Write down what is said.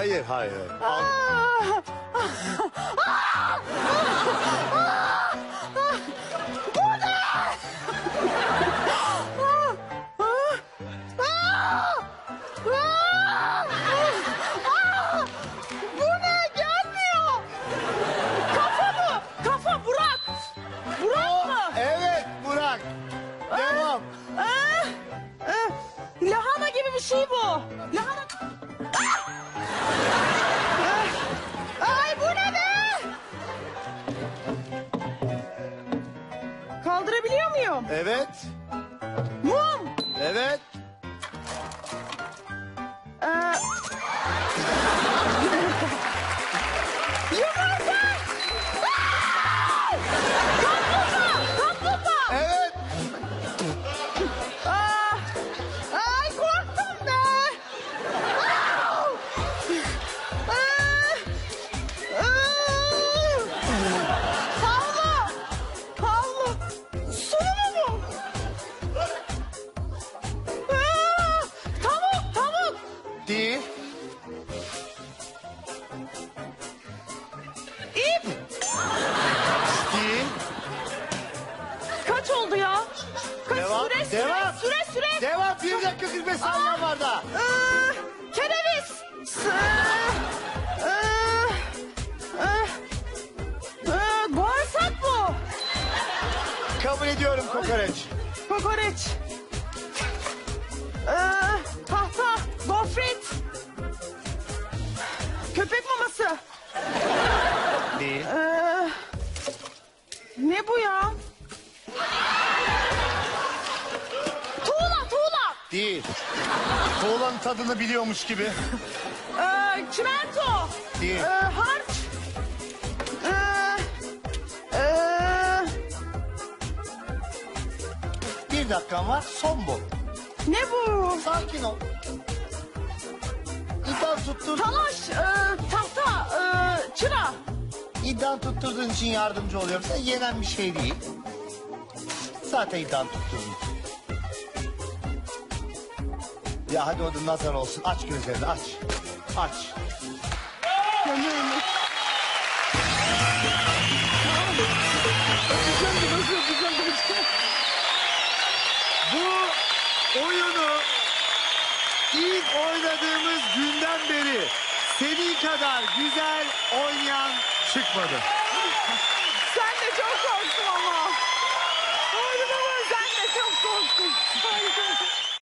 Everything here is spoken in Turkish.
Hayır hayır. Al. Bu ne? Gelmiyor. Kafa mı? Kafa Burak. Burak mı? Evet Burak. Devam. Aa! Aa! Lahana gibi bir şey bu. Kaldırabiliyor muyum? Evet. Mum. Evet. Devam, süre, süre, devam. 1 dakika 45 saniye var da. Ee, kereviz. S- Ee, ee, ee, bağırsak bu. Kabul ediyorum kokoreç. Kokoreç. Ee, tahta. Gofret. Köpek maması. Değil. Ee, ne bu ya? Değil. Tuğlanın tadını biliyormuş gibi. Ee, çimento. Değil. Ee, harç. Ee, ee, Bir dakikan var. Son bu. ne bu? Sakin ol. İddia tuttur. Talaş, ee, tahta, ee, çıra. İddia tutturduğun için yardımcı oluyorum. Sen yenen bir şey değil. Zaten iddia tutturdun. Ya hadi o da nazar olsun. Aç gözlerini aç. Aç. Yanıyorum. Öpeceğim de nasıl öpeceğim de öpeceğim. Bu oyunu ilk oynadığımız günden beri senin kadar güzel oynayan çıkmadı. Sen de çok korktun ama. Hayır baba sen de çok korktun. Hayır.